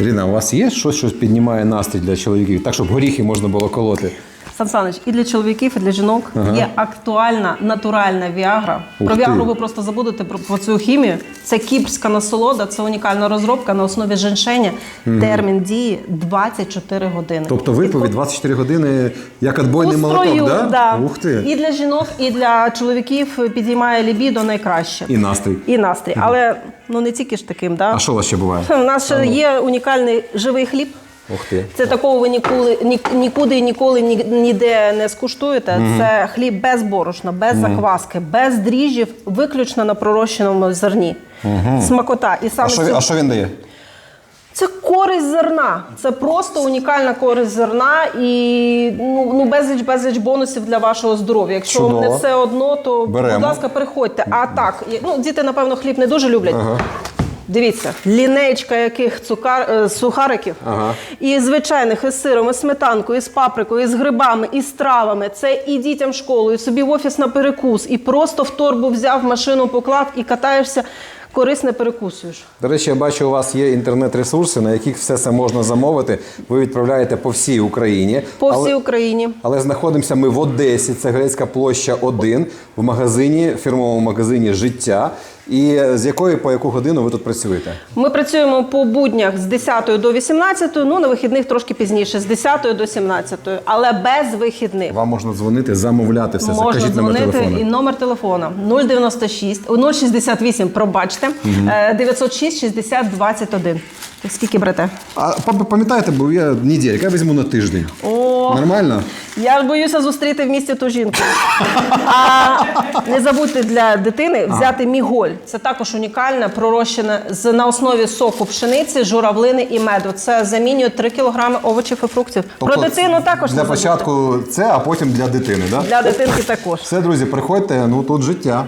Ірина, у вас є щось, що піднімає настрій для чоловіків, так щоб горіхи можна було колоти? Сан Саныч, і для чоловіків, і для жінок є актуальна натуральна віагра. Ух Про ти. ви просто забудете про, про цю хімію. Це кіпрська насолода, це унікальна розробка на основі женьшеня. Термін дії 24 години. Тобто випив 24 години як отбойний У молоток, да? да. Ух ти. І для жінок, і для чоловіків підіймає лібідо найкраще. І настрій. І настрій. Але ну не тільки ж таким, да? А що у вас ще буває? У нас ще є унікальний живий хліб. Ух ти. Це такого ви ніколи ні- нікуди і ніколи ні- ніде не скуштуєте. Це хліб без борошна, без закваски, без дріжджів, виключно на пророщеному зерні. Смакота. І саме А що, цю- а що він дає? це користь зерна. Це просто унікальна користь зерна і ну, ну безліч безліч бонусів для вашого здоров'я. Якщо вам не все одно, то Беремо. будь ласка, приходьте. А так, ну діти, напевно, хліб не дуже люблять. Дивіться, лінейка яких цукар, е, сухариків, Ага. і звичайних, із сиром, і сметанкою, і з паприкою, і з грибами, і з травами. Це і дітям в школу, і собі в офіс на перекус, і просто в торбу взяв, машину поклав і катаєшся, корисне перекусуєш. До речі, я бачу, у вас є інтернет-ресурси, на яких все це можна замовити. Ви відправляєте по всій Україні. По Але- всій Україні. Але знаходимося ми в Одесі, це Грецька площа 1, в магазині, фірмовому магазині Життя. І з якої по яку годину ви тут працюєте? Ми працюємо по буднях з 10 до 18, ну на вихідних трошки пізніше, з 10 до 17, але без вихідних. Вам можна дзвонити, замовляти все. Можна Кажіть номер дзвонити телефону. і номер телефона 096, о, 068, пробачте, е, 906 60 21. Ви Скільки берете? А пам- пам'ятаєте, бо я неділька, я візьму на тиждень. О, Нормально? Я ж боюся зустріти в місті ту жінку. А не забудьте для дитини взяти міголь. Це також унікальна, пророщена з на основі соку пшениці, журавлини і меду. Це замінює 3 кілограми овочів і фруктів. Про дитину також Тобто Для не забудьте. початку це, а потім для дитини, да? для дитинки також. Все, друзі, приходьте, ну тут життя.